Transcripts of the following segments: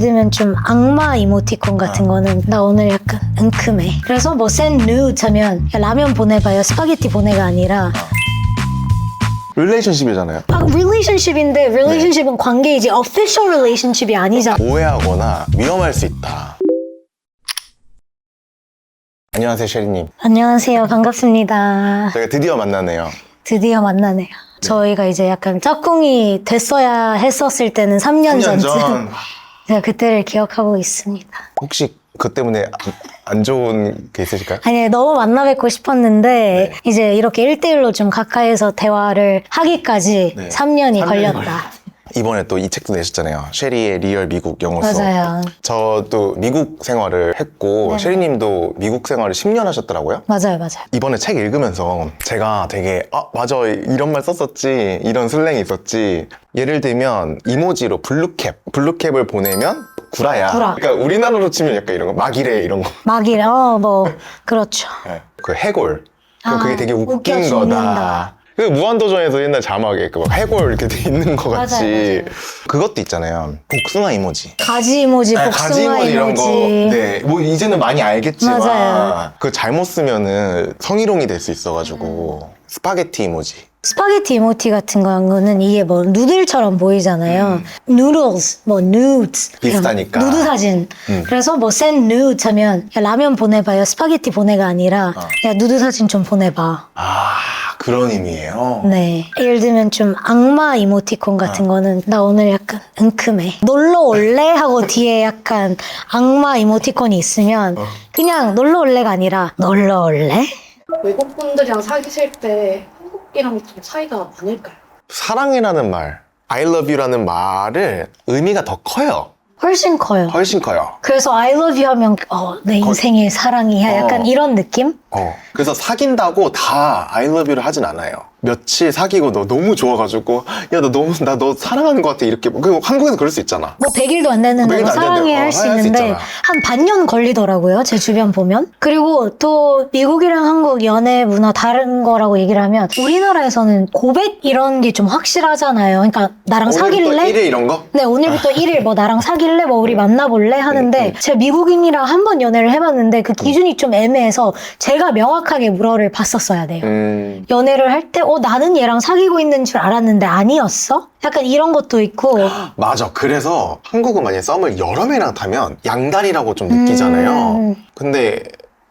예를 들면 좀 악마 이모티콘 같은 거는 나 오늘 약간 은큼해. 그래서 뭐 nude 하면 야, 라면 보내봐요. 스파게티 보내가 아니라 릴레이션십이잖아요. 아, relationship인데 relationship은 관계이지 official relationship이 아니잖아. 오해하거나 위험할 수 있다. 안녕하세요, 셰리님. 안녕하세요. 반갑습니다. 저희가 드디어 만나네요. 드디어 만나네요. 저희가 이제 약간 짝꿍이 됐어야 했었을 때는 3년, 3년 전쯤 전. 제가 그때를 기억하고 있습니다. 혹시 그 때문에 안, 안 좋은 게 있으실까요? 아니 너무 만나 뵙고 싶었는데 이제 이렇게 1대1로 좀 가까이서 대화를 하기까지 네. 3년이 3년이 걸렸다. 이번에 또 이 책도 내셨잖아요. 셰리의 리얼 미국 영어 수업. 맞아요. 저도 미국 생활을 했고 네. 셰리님도 미국 생활을 10년 하셨더라고요. 맞아요, 맞아요. 이번에 책 읽으면서 제가 되게 아 맞아 이런 말 썼었지 이런 슬랭이 있었지 예를 들면 이모지로 블루캡 블루캡을 보내면 구라야 구라. 그러니까 우리나라로 치면 약간 이런 거 막이래 이런 거 막이래, 어, 뭐, 그렇죠. 네. 그 해골 아, 그게 되게 웃긴. 거다 그 무한도전에서 옛날 자막에 그 막 해골 이렇게 돼 있는 거 같이 맞아요, 맞아요. 그것도 있잖아요 복숭아 이모지 가지 이모지, 네, 복숭아 가지 이모지 이런 거. 네, 뭐 이제는 많이 알겠지만 맞아요. 그 잘못 쓰면은 성희롱이 될 수 있어가지고 스파게티 이모지. 스파게티 이모티 같은 거는 이게 뭐 누들처럼 보이잖아요. 음. 누들스, 뭐 nudes. 비슷하니까. 누드 사진. 음. 그래서 뭐 send 하면 야, 라면 보내봐요. 스파게티 보내가 아니라 어. 야 누드 사진 좀 보내봐. 아 그런 의미예요. 네. 예를 들면 좀 악마 이모티콘 같은 거는 나 오늘 약간 은큼해. 놀러 올래? 하고 뒤에 약간 악마 이모티콘이 있으면 그냥 놀러 올래가 아니라 놀러 올래? 외국 분들이랑 사귀실 때 한국이랑 좀 차이가 많을까요? 사랑이라는 말, I love you라는 말을 의미가 더 커요. 훨씬 커요. 훨씬 커요. 그래서 I love you 하면 어, 내 인생의 사랑이야. 약간 어. 이런 느낌? 어. 그래서 사귄다고 다 I love you를 하진 않아요. 며칠 사귀고 너 너무 좋아가지고 야 너 너무 나 너 사랑하는 것 같아 이렇게 그 한국에서 그럴 수 있잖아. 뭐 100일도 안 됐는데 100일도 뭐 안 사랑해 됐는데, 어, 할수 할수 있는데 있잖아. 한 반년 걸리더라고요. 제 주변 보면. 그리고 또 미국이랑 한국 연애 문화 다른 거라고 얘기를 하면 우리나라에서는 고백 이런 게 좀 확실하잖아요. 그러니까 나랑 오늘부터 사귈래? 일일 이런 거? 네, 오늘부터 일일뭐 나랑 사귈래? 뭐 우리 만나볼래? 하는데 제가 미국인이랑 한 번 연애를 해봤는데 그 기준이 좀 애매해서 제가 명확하게 물어를 봤었어야 돼요. 음. 연애를 할 때, 어, 나는 얘랑 사귀고 있는 줄 알았는데 아니었어? 약간 이런 것도 있고. 맞아. 그래서 한국은 만약에 썸을 여러 명이랑 타면 양다리라고 좀 느끼잖아요. 음. 근데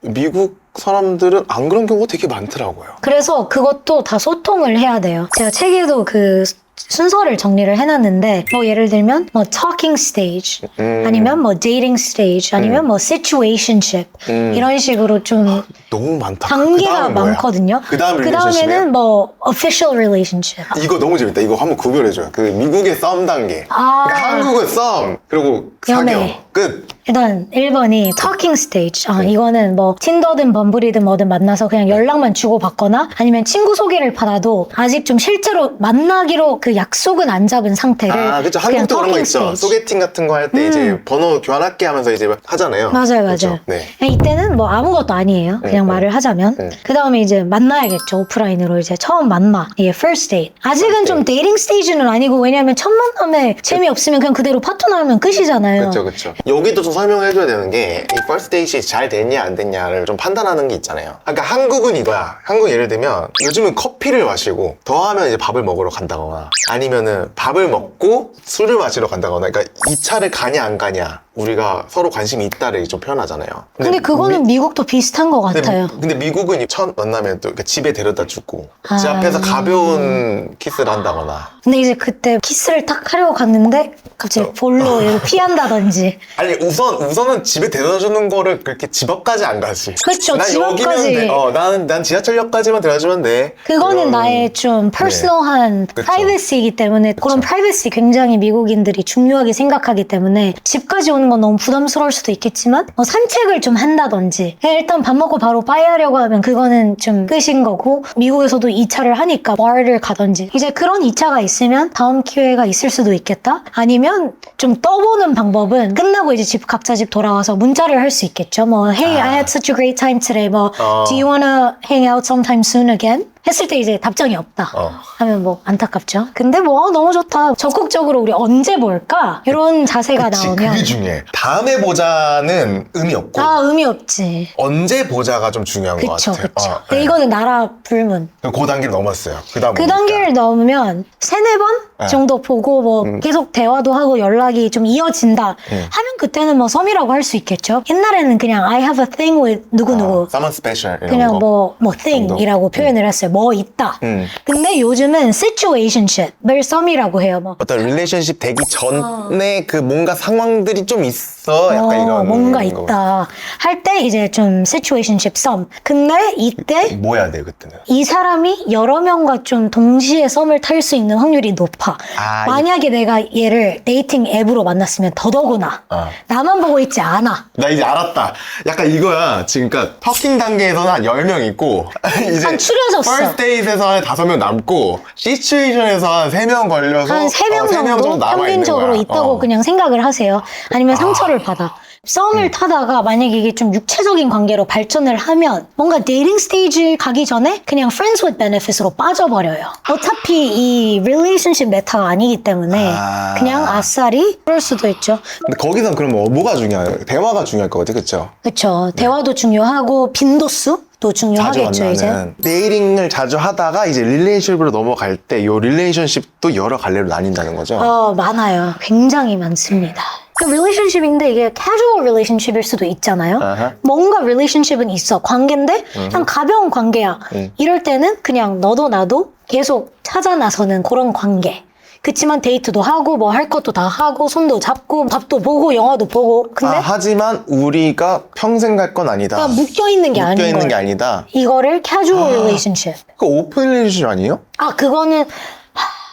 미국 사람들은 안 그런 경우가 되게 많더라고요. 그래서 그것도 다 소통을 해야 돼요. 제가 책에도 그 순서를 정리를 해놨는데, 뭐 예를 들면, 뭐 talking stage, 음. 아니면 뭐 dating stage, 아니면 뭐 situationship, 음. 이런 식으로 좀 너무 많다. 단계가 그다음은 뭐야? 많거든요. 그다음 그? 다음에는 뭐 official relationship. 이거 너무 재밌다. 이거 한번 구별해줘요. 그 미국의 썸 단계. 아. 그러니까 한국은 썸, 그리고 사겨. 연애. 끝. 일단 1번이 talking stage. 아, 이거는 뭐 틴더든 범블이든 뭐든 만나서 그냥 연락만 주고 받거나 아니면 친구 소개를 받아도 아직 좀 실제로 만나기로 그 약속은 안 잡은 상태를 아, 그쵸. 그냥 한국도 그런 거 talking 있죠. stage. 소개팅 같은 거 할 때 이제 번호 교환할게 하면서 이제 하잖아요. 맞아요, 맞아요. 그쵸? 네. 그냥 이때는 뭐 아무것도 아니에요. 그냥 음, 말을 하자면. 음. 그 다음에 이제 만나야겠죠. 오프라인으로 이제 처음 만나. 이게 first date. 아직은 좀 데이팅 스테이지는 아니고 왜냐면 첫 만남에 재미없으면 그냥 그대로 파트너 하면 끝이잖아요. 그렇죠, 그렇죠. 여기도 좀 설명해줘야 되는 게 이 퍼스트 데이트 잘 됐냐 안 됐냐를 좀 판단하는 게 있잖아요. 그러니까 한국은 이거야. 한국 예를 들면 요즘은 커피를 마시고 더하면 이제 밥을 먹으러 간다거나 아니면은 밥을 먹고 술을 마시러 간다거나 그러니까 이 차를 가냐 안 가냐 우리가 서로 관심이 있다를 좀 표현하잖아요. 근데 그거는 미... 국도 비슷한 것 근데, 같아요. 미- 근데 미국은 첫 만나면 또 이렇게 집에 데려다 주고 집 아. 앞에서 가벼운 키스를 한다거나 근데 이제 그때 키스를 딱 하려고 갔는데 갑자기 어. 볼로 이렇게 피한다든지 아니 우선 우선은 집에 데려다 주는 거를 그렇게 집 앞까지 안 가지. 그렇죠, 난집 여기면 앞까지. 돼. 어, 나는 난 지하철역까지만 데려주면 돼. 그거는 그런- 나의 좀 퍼스널한 그쵸. 프라이버시이기 때문에 그런 프라이버시 굉장히 미국인들이 중요하게 생각하기 때문에 집까지 오는 건 너무 부담스러울 수도 있겠지만 뭐 산책을 좀 한다든지 일단 밥 먹고 바로 빠이하려고 하면 그거는 좀 끝인 거고 미국에서도 2차를 하니까 바를 가든지 이제 그런 2차가 있으면 다음 기회가 있을 수도 있겠다 아니면 좀 떠보는 방법은 끝나고 이제 집 각자 집 돌아와서 문자를 할 수 있겠죠 뭐 Hey I had such a great time today 뭐 어. Do you wanna hang out sometime soon again? 했을 때 이제 답장이 없다. 어. 하면 뭐 안타깝죠. 근데 뭐 어, 너무 좋다. 적극적으로 우리 언제 볼까? 이런 자세가 그치, 나오면 그게 중요해. 다음에 보자는 의미 없고 아 의미 없지. 언제 보자가 좀 중요한 것 그쵸 같아. 그쵸. 어, 근데 네. 이거는 나라 불문. 그 단계를 넘었어요. 그 다음 그 뭡니까? 단계를 넘으면 세네 번 네. 정도 보고 뭐 계속 대화도 하고 연락이 좀 이어진다 음. 하면 그때는 뭐 썸이라고 할 수 있겠죠. 옛날에는 그냥 I have a thing with 누구 누구. 어, someone special 이런 그냥 거. 뭐, 뭐, thing이라고 표현을 했어요. 뭐 있다. 음. 근데 요즘은 situationship을 썸이라고 해요. 뭐, 어떤 릴레이션십 되기 전에 그 뭔가 상황들이 좀 있어. 약간 어, 이런 뭔가 거. 있다. 할 때 이제 좀 situationship 썸. 근데 이때 뭐 해야 돼 그때는? 이 사람이 여러 명과 좀 동시에 썸을 탈 수 있는 확률이 높아. 아, 만약에 내가 얘를 데이팅 앱으로 만났으면 더더구나. 어. 나만 보고 있지 않아. 나 이제 알았다. 약간 이거야. 지금 그러니까 터킹 단계에서는 한 10명 있고 이제 한 추려졌어. first date에서 한 5명 남고 시츄에이션에서 한 3명 걸려서 한 세 명 어, 세 정도, 남아 있는 평균적으로 거야. 있다고 어. 그냥 생각을 하세요. 아니면 상처를 받아. 썸을 음. 타다가 만약에 이게 좀 육체적인 관계로 발전을 하면 뭔가 데이팅 스테이지 가기 전에 그냥 friends with benefits으로 빠져버려요. 어차피 이 relationship 메타가 아니기 때문에 아. 그냥 아싸리 그럴 수도 있죠. 근데 거기선 그럼 뭐, 뭐가 중요해요? 대화가 중요할 것 같아. 그쵸? 그렇죠. 대화도 중요하고 빈도수 도 자주 중요하겠죠 이제. 데이팅을 자주 하다가 이제 릴레이션십으로 넘어갈 때이 릴레이션십도 여러 갈래로 나뉜다는 거죠. 어, 많아요. 굉장히 많습니다. 그 relationship인데 이게 casual relationship일 수도 있잖아요. 아하. 뭔가 relationship은 있어. 관계인데 그냥 가벼운 관계야. 음. 이럴 때는 그냥 너도 나도 계속 찾아 나서는 그런 관계. 그치만 데이트도 하고 뭐 할 것도 다 하고 손도 잡고 밥도 보고 영화도 보고 근데 아, 하지만 우리가 평생 갈 건 아니다. 그냥 묶여 있는 게 아닌 묶여 있는 거예요. 게 아니다. 이거를 casual relationship. 그 오픈 릴레이션십 아니에요? 아 그거는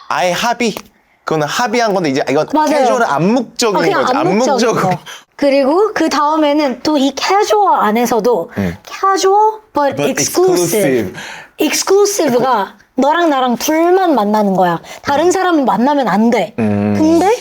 아예 합의. 그거는 합의한 건데 이제 이건 맞아요. 캐주얼은 암묵적인 어, 그냥 거지. 암묵적인 암묵적으로. 거. 그리고 그 다음에는 또이 casual 안에서도 casual but, 음. But exclusive. exclusive가 너랑 나랑 둘만 만나는 거야. 다른 사람은 만나면 안 돼. 음. 근데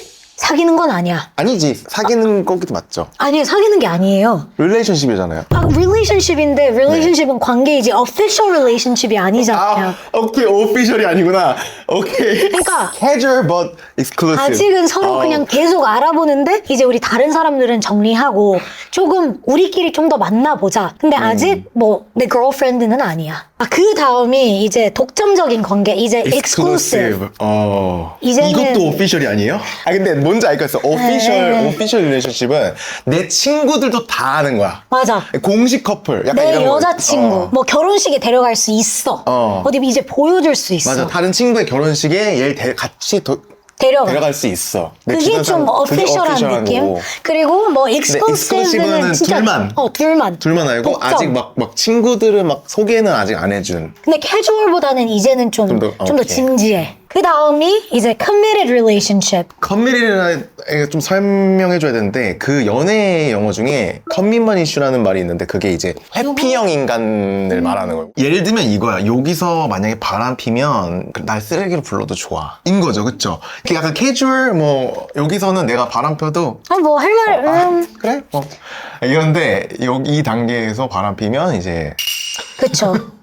사귀는 건 아니야. 아니지. 사귀는 거기도 맞죠. 아니에요. 사귀는 게 아니에요. 릴레이션십이잖아요. 아, relationship인데 relationship은 관계이지 official relationship이 아니잖아요. 아, 오케이. 오피셜이 아니구나. 오케이. 그러니까 casual but exclusive. 아직은 서로 어. 그냥 계속 알아보는데 이제 우리 다른 사람들은 정리하고 조금 우리끼리 좀 더 만나보자. 근데 아직 뭐 내 girlfriend는 아니야. 아, 그 다음이 이제 독점적인 관계, 이제 exclusive. 어. 이제는- 이것도 오피셜이 아니에요? 아 근데 뭔지 알 것 같어. 오피셜 네. 오피셜 릴레이션십은 내 친구들도 다 아는 거야. 맞아. 공식 커플. 약간 내 이런 거. 여자친구, 어. 뭐 결혼식에 데려갈 수 있어. 어. 어. 디 이제 보여줄 수 있어. 맞아. 다른 친구의 결혼식에 얘를 데- 같이 도- 데려가. 데려갈 수 있어. 내 그게 주변 좀 사람- 그게 어피셜한 official한 느낌. 거고. 그리고 뭐 exclusive는 exclusive는 진짜 둘만. 어 둘만. 둘만 알고 독점. 아직 막, 막 친구들은 막 소개는 아직 안 해준. 근데 캐주얼보다는 이제는 좀좀좀더 더, 오케이. 진지해. 그 다음이 이제 committed relationship. 커뮤니티를 좀 설명해줘야 되는데 그 연애 영어 중에 커밋먼 이슈라는 말이 있는데 그게 이제 회피형 인간을 말하는 거예요. 예를 들면 이거야. 여기서 만약에 바람 피면 날 쓰레기로 불러도 좋아. 인 거죠, 그쵸? 이게 약간 캐주얼 뭐 여기서는 내가 바람 펴도 아 뭐 할 말, 아, 음, 그래? 뭐 이런데 여기 이 단계에서 바람 피면 이제 그쵸.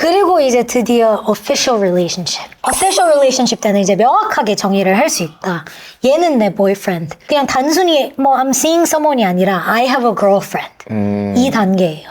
그리고 이제 드디어 official relationship. official relationship 때는 이제 명확하게 정의를 할 수 있다. 얘는 내 boyfriend. 그냥 단순히 뭐 I'm seeing someone이 아니라 I have a girlfriend. 음, 이 단계예요.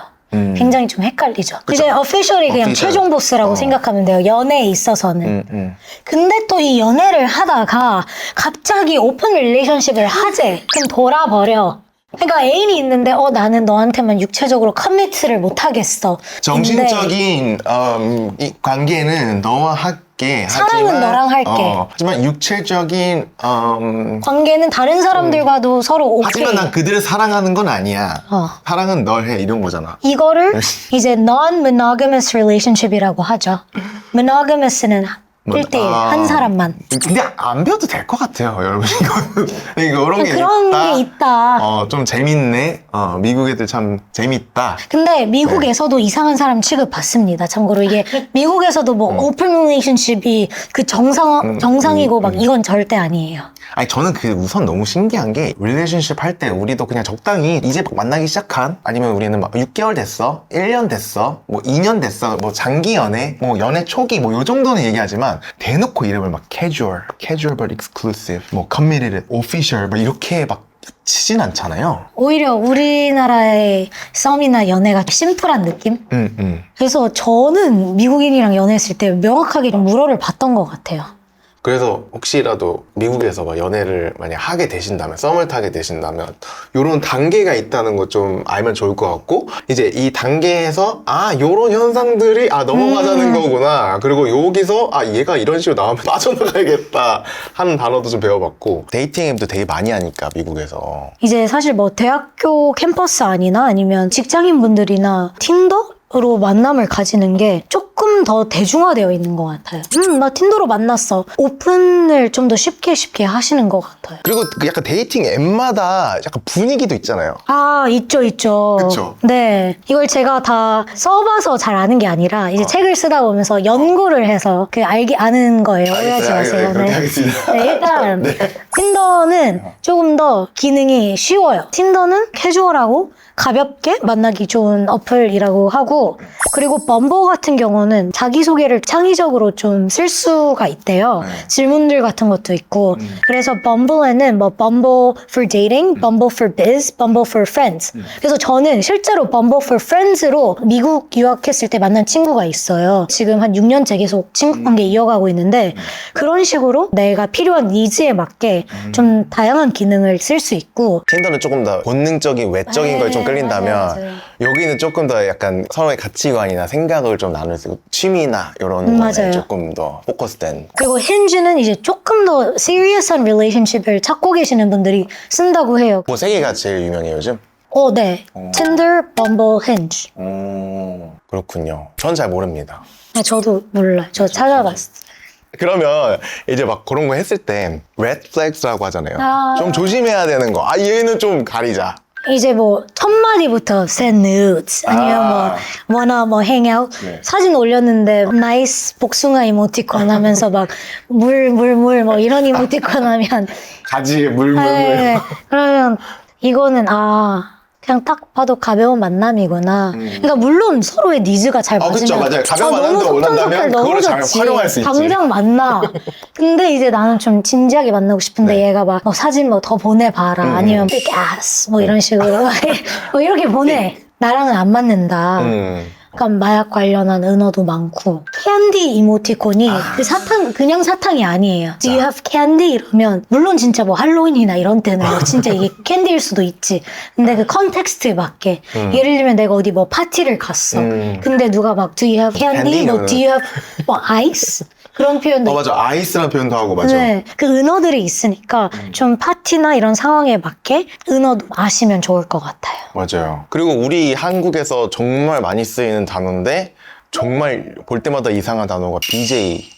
굉장히 좀 헷갈리죠. 그쵸. 이제 official이 그냥 official. 최종 보스라고 어. 생각하면 돼요. 연애에 있어서는. 음, 음. 근데 또 이 연애를 하다가 갑자기 오픈 릴레이션십을 하재. 그럼 돌아버려. 그러니까 애인이 있는데 어 나는 너한테만 육체적으로 커미트를 못 하겠어. 정신적인 음, 이 관계는 너와 할게. 사랑은 하지만, 너랑 할게. 어, 하지만 육체적인 음, 관계는 다른 사람들과도 서로 오케이. 하지만 난 그들을 사랑하는 건 아니야. 어. 사랑은 널 해 이런 거잖아. 이거를 이제 non-monogamous relationship이라고 하죠. monogamous는 뭐, 1대1 아. 한 사람만. 근데 안 배워도 될 것 같아요, 여러분. 이거는 이거 이런 게 그런 있다. 게 있다. 어, 좀 재밌네. 어, 미국 애들 참 재밌다. 근데 미국에서도 이상한 사람 취급 받습니다. 참고로 이게 미국에서도 뭐 오픈 릴레이션십이 그 정상 음, 정상이고 음, 막 음. 이건 절대 아니에요. 아니 저는 그 우선 너무 신기한 게 릴레이션십 할 때 우리도 그냥 적당히 이제 막 만나기 시작한 아니면 우리는 막 6개월 됐어 1년 됐어 뭐 2년 됐어 뭐 장기 연애 뭐 연애 초기 뭐 요 정도는 얘기하지만 대놓고 이름을 막 casual casual but exclusive 뭐 committed official 뭐 이렇게 막 치진 않잖아요 오히려 우리나라의 썸이나 연애가 심플한 느낌? 음, 음. 그래서 저는 미국인이랑 연애했을 때 명확하게 좀 물어를 봤던 것 같아요. 그래서 혹시라도 미국에서 막 연애를 만약 하게 되신다면 썸을 타게 되신다면 요런 단계가 있다는 거 좀 알면 좋을 것 같고 이제 이 단계에서 아 요런 현상들이 아 넘어가자는 음. 거구나. 그리고 여기서 아 얘가 이런 식으로 나오면 빠져나가야겠다 하는 단어도 좀 배워봤고 데이팅 앱도 되게 많이 하니까 미국에서. 이제 사실 뭐 대학교 캠퍼스 아니나 아니면 직장인 분들이나 틴더 로 만남을 가지는 게 조금 더 대중화되어 있는 것 같아요. 음, 나 틴더로 만났어. 오픈을 좀 더 쉽게 쉽게 하시는 것 같아요. 그리고 그 약간 데이팅 앱마다 약간 분위기도 있잖아요 아, 있죠, 있죠. 그쵸. 네. 이걸 제가 다 써봐서 잘 아는 게 아니라 어. 이제 책을 쓰다 보면서 연구를 해서 그 알게 아는 거예요. 오해하지 마세요. 그렇게 네. 하겠습니다 네, 일단 틴더는 조금 더 기능이 쉬워요. 틴더는 캐주얼하고 가볍게 만나기 좋은 어플이라고 하고 그리고 범버 같은 경우는 자기소개를 창의적으로 좀 쓸 수가 있대요. 네. 질문들 같은 것도 있고. 그래서 범블에는 뭐 범버 for dating, 범버 for biz, 범버 for friends. 그래서 저는 실제로 범버 for friends로 미국 유학했을 때 만난 친구가 있어요. 지금 한 6년째 계속 친구 관계 이어가고 있는데 그런 식으로 내가 필요한 니즈에 맞게 좀 다양한 기능을 쓸 수 있고. 틴더는 조금 더 본능적인 외적인 걸좀 네, 끌린다면 맞아요, 맞아요. 여기는 조금 더 약간 서로의 가치관이나 생각을 좀 나눌 수 있고 취미나 이런 음, 거에 맞아요. 조금 더 포커스된 그리고 힌지는 이제 조금 더 시리어스한 릴레이션십을 찾고 계시는 분들이 쓴다고 해요. 뭐 세 개가 제일 유명해요 요즘? 어, 네. Tinder, Bumble, Hinge. 음 그렇군요 전 잘 모릅니다 아, 저도 몰라요. 저 찾아봤어요. 그러면 이제 막 그런 거 했을 때 red flags라고 하잖아요 아. 좀 조심해야 되는 거 아 얘는 좀 가리자 이제 뭐 첫 마디부터 send nudes 아니면 아. 뭐 wanna 뭐 hang out 네. 사진 올렸는데 nice 복숭아 이모티콘 하면서 막 물 물 물 뭐 이런 이모티콘 하면 가지에 물물 물 네, 그러면 이거는 아 그냥 딱 봐도 가벼운 만남이구나. 그러니까 물론 서로의 니즈가 잘 음. 아, 맞으면 그쵸, 맞아요. 가벼운 아, 너무 만남도 원한다면 속전속결 너무 그거를 잘 좋지. 활용할 수 있지. 당장 만나. 근데 이제 나는 좀 진지하게 만나고 싶은데 네. 얘가 막뭐 사진 뭐 더 보내봐라 음. 아니면 big ass 뭐 이런 식으로 뭐 이렇게 보내. 나랑은 안 맞는다. 음. 약간 마약 관련한 은어도 많고 캔디 이모티콘이 그 사탕 그냥 사탕이 아니에요. Do you have candy 이러면 물론 진짜 뭐 할로윈이나 이런 때는 뭐 진짜 이게 캔디일 수도 있지. 근데 그 컨텍스트에 맞게 예를 들면 내가 어디 뭐 파티를 갔어. 음. 근데 누가 막 Do you have candy? candy? 뭐 Do you have 뭐 ice? 그런 표현도 어 맞아 아이스라는 표현도 하고 맞아 네, 그 은어들이 있으니까 좀 파티나 이런 상황에 맞게 은어도 아시면 좋을 것 같아요. 맞아요. 그리고 우리 한국에서 정말 많이 쓰이는 단어인데 정말 볼 때마다 이상한 단어가 BJ.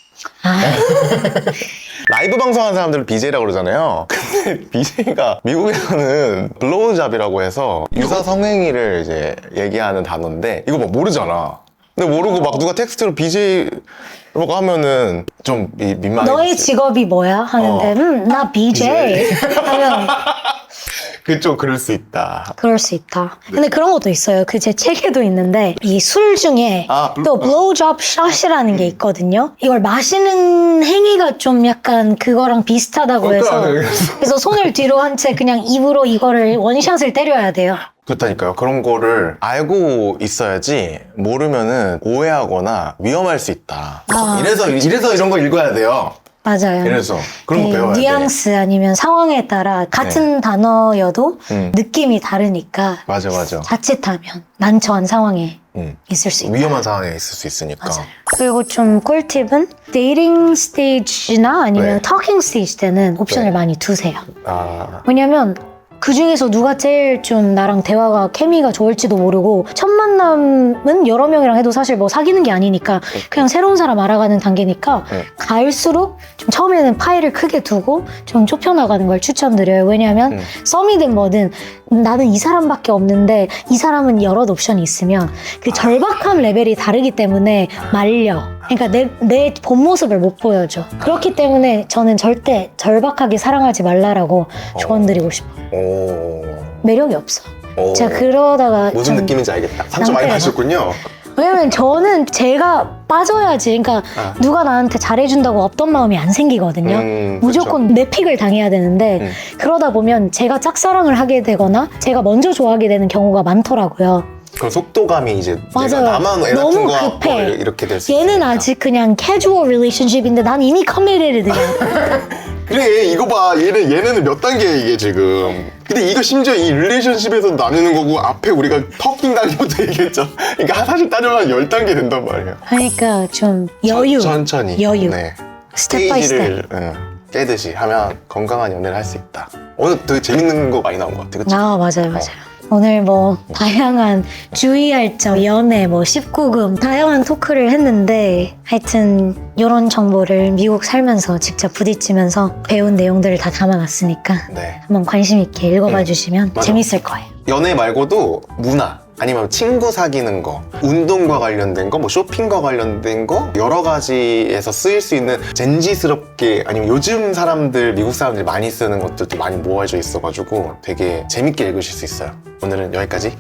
아, 라이브 방송하는 사람들은 BJ라고 그러잖아요. 근데 BJ가 미국에서는 블로우잡이라고 해서 유사 성행위를 이제 얘기하는 단어인데 이거 막 모르잖아. 근데 모르고 막 누가 텍스트로 BJ라고 하면은 좀 미- 민망해. 너의 직업이 뭐야? 하는데 어. 음, 나 BJ 하면 그 좀 그럴 수 있다. 그럴 수 있다. 근데 그런 것도 있어요. 그 제 책에도 있는데 이 술 중에 아, 블- 또 blowjob shot이라는 게 있거든요. 이걸 마시는 행위가 좀 약간 그거랑 비슷하다고 해서. 그래서 손을 뒤로 한 채 그냥 입으로 이거를 원샷을 때려야 돼요. 그렇다니까요. 그런 거를 알고 있어야지 모르면은 오해하거나 위험할 수 있다. 아, 이래서 이래서 이런 거 읽어야 돼요. 맞아요. 이래서 그런 거 네, 배워야 돼. 뉘앙스 아니면 상황에 따라 같은 단어여도 음. 느낌이 다르니까 맞아 맞아. 자칫하면 난처한 상황에 음. 있을 수 있다. 위험한 상황에 있을 수 있으니까. 맞아요. 그리고 좀 꿀팁은 데이팅 스테이지나 아니면 네. 터킹 스테이지 때는 옵션을 네. 많이 두세요. 아 왜냐면 그 중에서 누가 제일 좀 나랑 대화가 케미가 좋을지도 모르고 첫 만남은 여러 명이랑 해도 사실 뭐 사귀는 게 아니니까 그냥 새로운 사람 알아가는 단계니까 네. 갈수록 좀 처음에는 파일을 크게 두고 좀 좁혀 나가는 걸 추천드려요. 왜냐하면 음. 썸이든 뭐든 나는 이 사람밖에 없는데 이 사람은 여러 옵션이 있으면 그 절박함 레벨이 다르기 때문에 말려. 그러니까 내, 내 본 모습을 못 보여줘. 그렇기 때문에 저는 절대 절박하게 사랑하지 말라라고 조언 드리고 싶어요. 오. 매력이 없어. 오. 제가 그러다가 무슨 좀- 느낌인지 알겠다. 상처 많이. 받으셨군요. 왜냐면 저는 제가 빠져야지. 그러니까 아. 누가 나한테 잘해준다고 없던 마음이 안 생기거든요. 음, 무조건 내 픽을 당해야 되는데 음. 그러다 보면 제가 짝사랑을 하게 되거나 제가 먼저 좋아하게 되는 경우가 많더라고요. 그런 속도감이 이제 맞아요. 내가 나만 애 너무 거 같고 급해. 이렇게 될수 얘는 있으니까. 아직 그냥 캐주얼 릴레이션십인데 난 이미 커미디드야. 그래 이거 봐 얘는 얘네는 몇 단계야 이게 지금 근데 이거 심지어 이 릴레이션십에서 나누는 거고 앞에 우리가 터킹 단계부터 얘기했죠 그러니까 사실 따져보면 10단계 된단 말이야 그러니까 좀 여유, 천, 천천히 여유. 네. 스텝 바이 스텝. 스테이지를 응, 깨듯이 하면 건강한 연애를 할 수 있다 오늘 되게 재밌는 거 많이 나온 것 같아 그치? 아 맞아요 맞아요. 오늘 뭐 다양한 주의할 점, 연애, 뭐 19금 다양한 토크를 했는데 하여튼 이런 정보를 미국 살면서 직접 부딪히면서 배운 내용들을 다 담아놨으니까 네. 한번 관심 있게 읽어봐 음, 주시면 맞아. 재밌을 거예요. 연애 말고도 문화 아니면 친구 사귀는 거, 운동과 관련된 거, 뭐 쇼핑과 관련된 거 여러 가지에서 쓰일 수 있는 젠지스럽게 아니면 요즘 사람들 미국 사람들이 많이 쓰는 것들도 많이 모아져 있어가지고 되게 재밌게 읽으실 수 있어요. 오늘은 여기까지.